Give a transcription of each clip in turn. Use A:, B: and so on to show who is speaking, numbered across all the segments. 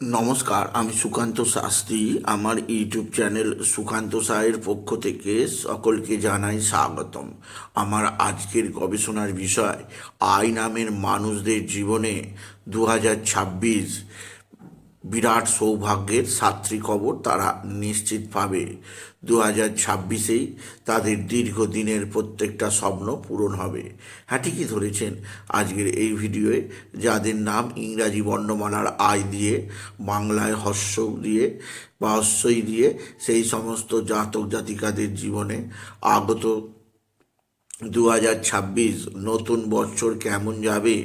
A: নমস্কার, আমি সুকান্ত শাস্ত্রী। আমার ইউটিউব চ্যানেল সুকান্ত সায়ের পক্ষ থেকে সকলকে জানাই স্বাগতম। আমার আজকের গবেষণার বিষয় আই নামের মানুষদের জীবনে দু বিরাট সৌভাগ্যের সাত্রী খবর তারা নিশ্চিত পাবে দু হাজার ছাব্বিশেই তাদের দীর্ঘদিনের প্রত্যেকটা স্বপ্ন পূরণ হবে। হ্যাঁ ঠিকই ধরেছেন আজকের এই ভিডিওয়ে, যাদের নাম ইংরাজি বর্ণমালার আয় দিয়ে, বাংলায় হস্য দিয়ে বা হস্যই দিয়ে সেই সমস্ত জাতক জাতিকাদের জীবনে আগত। দু হাজার ছাব্বিশ নতুন বছর কেমন যাবে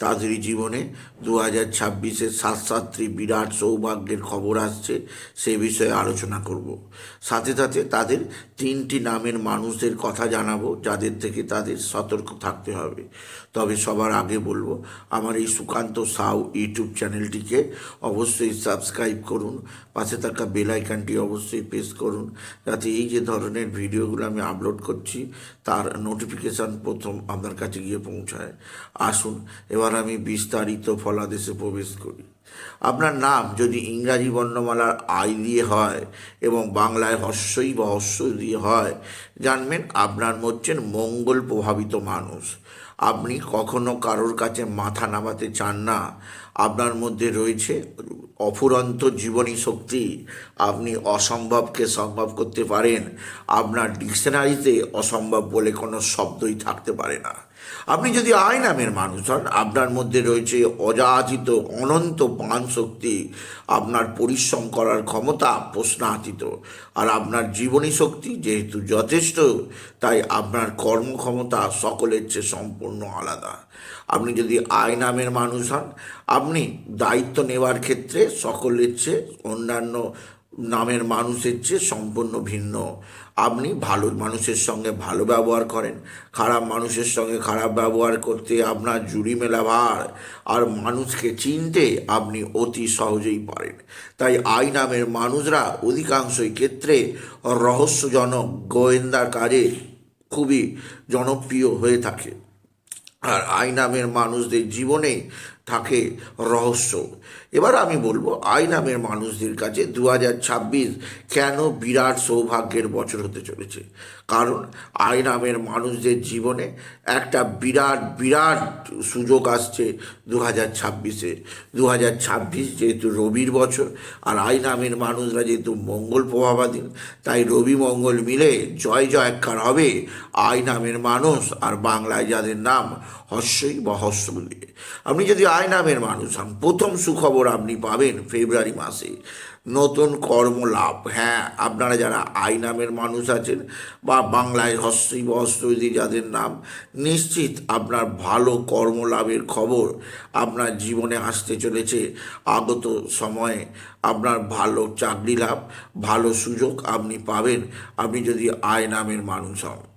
A: তাদের জীবনে দু হাজার ছাব্বিশের সাত সাতটি বিরাট সৌভাগ্যের খবর আসছে, সে বিষয়ে আলোচনা করব। সাথে সাথে তাদের তিনটি নামের মানুষদের কথা জানাব, যাদের থেকে তাদের সতর্ক থাকতে হবে। তবে সবার আগে বলব, আমার এই সুকান্ত সাউ ইউটিউব চ্যানেলটিকে অবশ্যই সাবস্ক্রাইব করুন, পাশে থাকা বেলাইকানটি অবশ্যই প্রেস করুন, যাতে এই যে ধরনের ভিডিওগুলো আমি আপলোড করছি, তার নোটিফিকেশান প্রথম আপনার কাছে গিয়ে পৌঁছায়। আসুন, এবার আমি বিস্তারিত ফলাদেশে প্রবেশ করি। আপনার নাম যদি ইংরাজি বর্ণমালার আই দিয়ে হয় এবং বাংলায় হস্যই বা হস্য দিয়ে হয়, জানবেন আপনার হচ্ছেন মঙ্গল প্রভাবিত মানুষ। আপনি কখনো কারোর কাছে মাথা নামাতে চান না। আপনার মধ্যে রয়েছে অফুরন্ত জীবনী শক্তি। আপনি অসম্ভবকে সম্ভব করতে পারেন। আপনার ডিকশনারিতে অসম্ভব বলে কোনো শব্দই থাকতে পারে না। আপনি যদি আয় নামের মানুষ হন, আপনার মধ্যে রয়েছে অযাচিত অনন্ত প্রাণ শক্তি আপনার পরিশ্রম করার ক্ষমতা প্রশ্নাতীত, আর আপনার জীবনী শক্তি যেহেতু যথেষ্ট, তাই আপনার কর্মক্ষমতা সকলের চেয়ে সম্পূর্ণ আলাদা। আপনি যদি আয় নামের মানুষ হন, আপনি দায়িত্ব নেওয়ার ক্ষেত্রে সকলের চেয়ে অন্যান্য নামের মানুষের চেয়ে সম্পূর্ণ ভিন্ন। আপনি ভালো মানুষের সঙ্গে ভালো ব্যবহার করেন, খারাপ মানুষের সঙ্গে খারাপ ব্যবহার করতে আপনার জুড়ি মেলা ভার, আর মানুষকে চিনতে আপনি অতি সহজেই পারেন। তাই আই নামের মানুষরা অধিকাংশই ক্ষেত্রে রহস্যজনক গোয়েন্দা কাজে খুবই জনপ্রিয় হয়ে থাকে। আর আই নামের মানুষদের জীবনে থাকে রহস্য। এবার আমি বলব, আই নামের মানুষদের কাছে দু ছাব্বিশ কেন বিরাট সৌভাগ্যের বছর হতে চলেছে? কারণ আইনামের মানুষদের জীবনে একটা বিরাট বিরাট সুযোগ আসছে দু হাজার ছাব্বিশে। দু হাজার ছাব্বিশ যেহেতু রবির বছর, আর আইনামের মানুষরা যেহেতু মঙ্গল প্রভাবাধীন তাই রবি মঙ্গল মিলে জয় জয়কার হবে আই নামের মানুষ আর বাংলায় যাদের নাম হস্যই বা হস্য আপনি যদি আইনামের মানুষ হন, প্রথম সুখবর আপনি পাবেন ফেব্রুয়ারি মাসে। নতুন কর্মলাভ হ্যাঁ আপনারা যারা আই নামের মানুষ আছেন বা বাংলায় হস্যই বা হস্যই যাদের নাম, নিশ্চিত আপনার ভালো কর্মলাভের খবর আপনার জীবনে আসতে চলেছে। আগত সময়ে আপনার ভালো চাকরি লাভ, ভালো সুযোগ আপনি পাবেন। আপনি যদি আয় নামের মানুষ হন।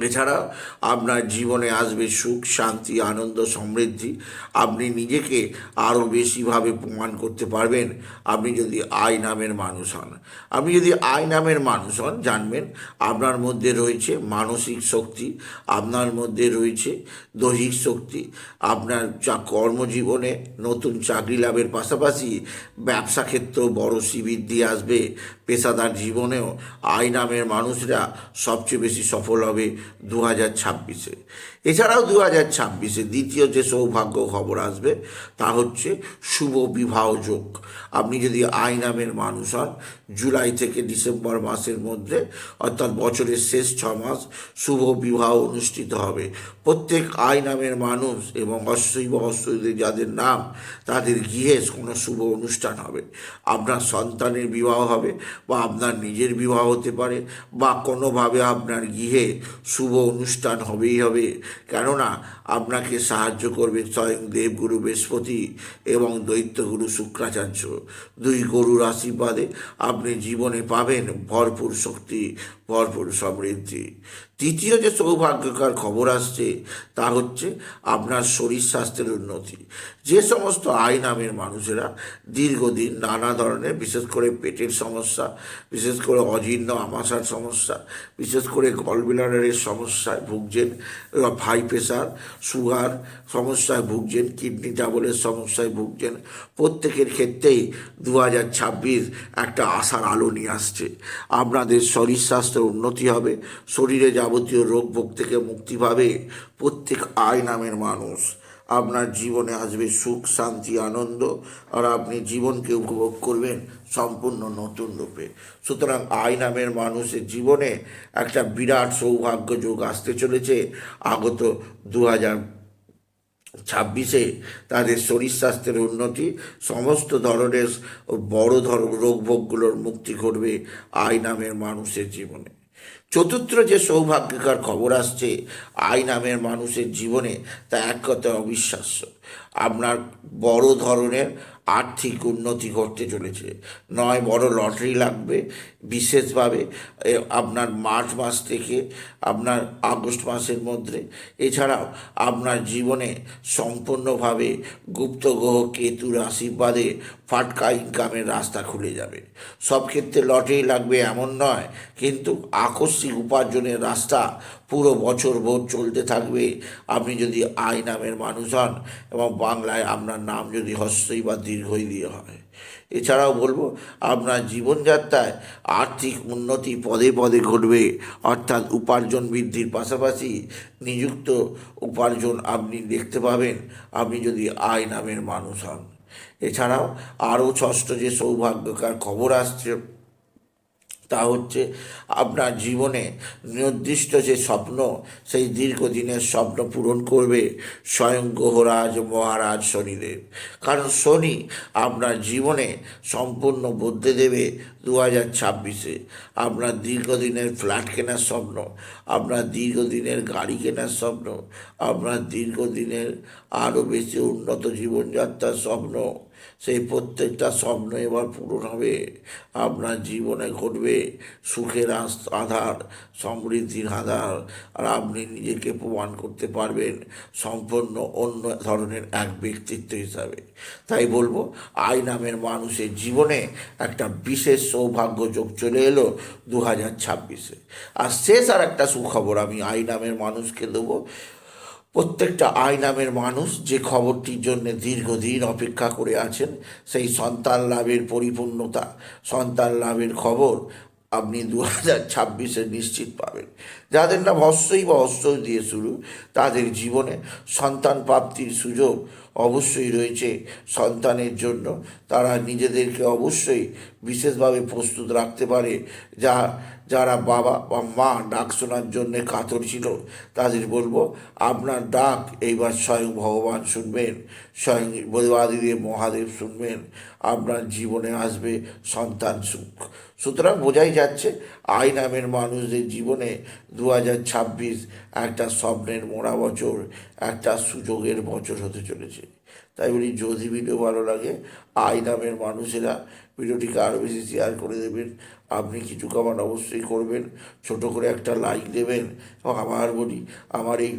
A: এছাড়া আপনার জীবনে আসবে সুখ, শান্তি, আনন্দ, সমৃদ্ধি। আপনি নিজেকে আরও বেশিভাবে প্রমাণ করতে পারবেন। আপনি যদি আই নামের মানুষ হন। আপনি যদি আই নামের মানুষ হন, জানবেন আপনার মধ্যে রয়েছে মানসিক শক্তি, আপনার মধ্যে রয়েছে দৈহিক শক্তি, আপনার চা কর্মজীবনে নতুন চাকরি লাভের পাশাপাশি ব্যবসা ক্ষেত্রেও বড় শ্রীবৃদ্ধি আসবে। পেশাদার জীবনেও আই নামের মানুষরা সবচেয়ে বেশি সফল হবে। দু হাজার ছাব্বিশে। এছাড়াও দু হাজার ছাব্বিশে দ্বিতীয় যে সৌভাগ্য খবর আসবে, তা হচ্ছে শুভ বিবাহ যোগ। আপনি যদি আই নামের মানুষ হন, জুলাই থেকে ডিসেম্বর মাসের মধ্যে, অর্থাৎ বছরের শেষ ছ মাস শুভ বিবাহ অনুষ্ঠিত হবে। প্রত্যেক আই নামের মানুষ এবং অশ্বই বা অশ্বদের যাদের নাম, তাদের গৃহে কোনো শুভ অনুষ্ঠান হবে। আপনার সন্তানের বিবাহ হবে বা আপনার নিজের বিবাহ হতে পারে বা কোনোভাবে আপনার গৃহে শুভ অনুষ্ঠান হবেই হবে। কেননা আপনাকে সাহায্য করবে স্বয়ং দেবগুরু বৃহস্পতি এবং দৈত্যগুরু শুক্রাচার্য। দুই গরুর আশীর্বাদে আপনি জীবনে পাবেন ভরপুর শক্তি ভরপুর সমৃদ্ধি তৃতীয় যে সৌভাগ্যকর খবর আসছে, তা হচ্ছে আপনার শরীর স্বাস্থ্যের উন্নতি। যে সমস্ত আই নামের মানুষেরা দীর্ঘদিন নানা ধরনের, বিশেষ করে পেটের সমস্যা, বিশেষ করে অজীর্ণ আমাশার সমস্যা, বিশেষ করে গলবিলারের সমস্যায় ভুগছেন হাই প্রেশার সুগার সমস্যায় ভুগছেন, কিডনি ডাবলের সমস্যায় ভুগছেন, প্রত্যেকের ক্ষেত্রেই দু হাজার ছাব্বিশ একটা আশার আলো নিয়ে আসছে। আপনাদের শরীর স্বাস্থ্যের উন্নতি হবে। শরীরে যাবতীয় রোগ ভোগ থেকে মুক্তি পাবে প্রত্যেক আয় নামের মানুষ। আপনার জীবনে আসবে সুখ, শান্তি, আনন্দ আর আপনি জীবনকে উপভোগ করবেন সম্পূর্ণ নতুন রূপে। সুতরাং আই নামের মানুষের জীবনে একটা বিরাট সৌভাগ্য যোগ আসতে চলেছে। আগত দু হাজার ছাব্বিশে তাদের শরীর স্বাস্থ্যের উন্নতি, সমস্ত ধরনের বড় ধর রোগভোগগুলোর মুক্তি ঘটবে আই নামের মানুষের জীবনে। চতুর্থ যে সৌভাগ্যকার খবর আসছে, আই নামের মানুষের জীবনে তা এক কথা অবিশ্বাস্য। আপনার বড় ধরনের আর্থিক উন্নতি ঘটতে চলেছে। নয় বড় লটারি লাগবে। বিশেষভাবে আপনার মার্চ মাস থেকে আপনার আগস্ট মাসের মধ্যে। এছাড়াও, আপনার জীবনে সম্পূর্ণভাবে গুপ্ত গ্রহ কেতুর আশীর্বাদে ফাটকা ইনকামের রাস্তা খুলে যাবে। সব ক্ষেত্রে লটারি লাগবে এমন নয়, কিন্তু আকস্মিক উপার্জনের রাস্তা পুরো বছর ভোর চলতে থাকবে। আপনি যদি আই নামের মানুষ হন এবং বাংলায় আপনার নাম যদি হস্যই বা দীর্ঘই দিয়ে হয়। এছাড়াও বলব, আপনার জীবনযাত্রায় আর্থিক উন্নতি পদে পদে ঘটবে, অর্থাৎ উপার্জন বৃদ্ধির পাশাপাশি নিযুক্ত উপার্জন আপনি দেখতে পাবেন। আপনি যদি আয় নামের মানুষ হন। এছাড়াও আরও ষষ্ঠ যে সৌভাগ্যকার খবর আসছে তা হচ্ছে আপনার জীবনে নির্দিষ্ট যে স্বপ্ন, সেই দীর্ঘদিনের স্বপ্ন পূরণ করবে স্বয়ং গ্রহরাজ মহারাজ শনিদেব। কারণ শনি আপনার জীবনে সম্পূর্ণ বদলে দেবে দু হাজার ছাব্বিশে। আপনার দীর্ঘদিনের ফ্ল্যাট কেনার স্বপ্ন, আপনার দীর্ঘদিনের গাড়ি কেনার স্বপ্ন, আপনার দীর্ঘদিনের আরও বেশি উন্নত জীবনযাত্রার স্বপ্ন সেই প্রত্যেকটা স্বপ্ন এবার পূরণ হবে। আপনার জীবনে ঘটবে সুখের আধার, সমৃদ্ধির আধার, আর আপনি নিজেকে প্রমাণ করতে পারবেন সম্পূর্ণ অন্য ধরনের এক ব্যক্তিত্ব হিসাবে। তাই বলব, আই নামের মানুষের জীবনে একটা বিশেষ সৌভাগ্য যোগ চলে এলো দু হাজার ছাব্বিশে। আর শেষ আর একটা সুখবর আমি আই নামের মানুষকে দেবো। প্রত্যেকটা আই নামের মানুষ যে খবরটির জন্য দীর্ঘদিন অপেক্ষা করে আছেন, সেই সন্তান লাভের পরিপূর্ণতা, সন্তান লাভের খবর আপনি দু হাজার ছাব্বিশে নিশ্চিত পাবেন। যাদের নাম হস্যই বা হস্য দিয়ে শুরু, তাদের জীবনে সন্তান প্রাপ্তির সুযোগ অবশ্যই রয়েছে সন্তানের জন্য। তারা নিজেদেরকে অবশ্যই বিশেষভাবে প্রস্তুত রাখতে পারে। যা, যারা বাবা বা মা ডাক শোনার জন্যে কাতর ছিল, তাদের বলব, আপনার ডাক এইবার স্বয়ং ভগবান শুনবেন, স্বয়ং দেবাদিদেব মহাদেব শুনবেন, আপনার জীবনে আসবে সন্তান সুখ। সুতরাং বোঝাই যাচ্ছে আই নামের মানুষদের জীবনে দু হাজার ছাব্বিশ একটা স্বপ্নের মোড়া বছর, একটা সুযোগের বছর হতে চলেছে। তাই বলি, যদি ভিডিও ভালো লাগে, আই নামের মানুষেরা ভিডিওটিকে আরও বেশি শেয়ার করে দেবেন। আপনি কিছু কমান অবশ্যই করবেন। ছোট করে একটা লাইক দেবেন। এবং আমার বলি, আমার এই